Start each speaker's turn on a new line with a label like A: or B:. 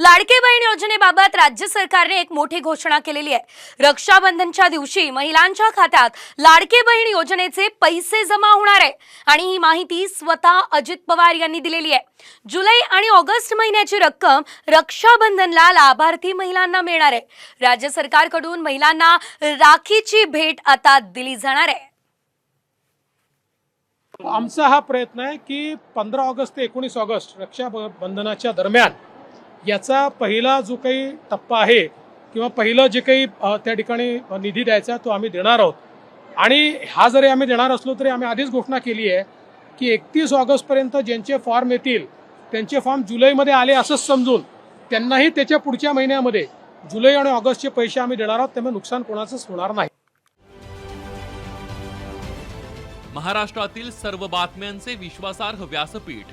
A: लाडके बहीण योजनेबाबत राज्य सरकारने एक मोठी घोषणा केलेली आहे. रक्षाबंधनच्या दिवशी महिलांच्या खात्यात लाडके बहीण योजनेचे पैसे जमा होणार आहे आणि ही माहिती स्वतः अजित पवार यांनी दिलेली आहे. जुलै आणि ऑगस्ट महिन्याची रक्कम रक्षाबंधनला लाभार्थी महिलांना मिळणार आहे. राज्य सरकारकडून महिलांना राखीची भेट आता दिली जाणार आहे.
B: आमचा हा प्रयत्न आहे की पंधरा ऑगस्ट ते एकोणीस ऑगस्ट रक्षाबंधनाच्या दरम्यान याचा पहिला जो काही टप्पा आहे किंवा पहिलं जे काही त्या ठिकाणी निधी द्यायचा तो आम्ही देणार आहोत. आणि हा जरी आम्ही देणार असलो तरी आम्ही आधीच घोषणा केली आहे की एकतीस ऑगस्टपर्यंत ज्यांचे फॉर्म येतील त्यांचे फॉर्म जुलैमध्ये आले असंच समजून त्यांनाही त्याच्या पुढच्या महिन्यामध्ये जुलै आणि ऑगस्टचे पैसे आम्ही देणार आहोत त्यामुळे नुकसान कोणाचंच होणार नाही.
C: महाराष्ट्रातील सर्व बातम्यांचे विश्वासार्ह व्यासपीठ.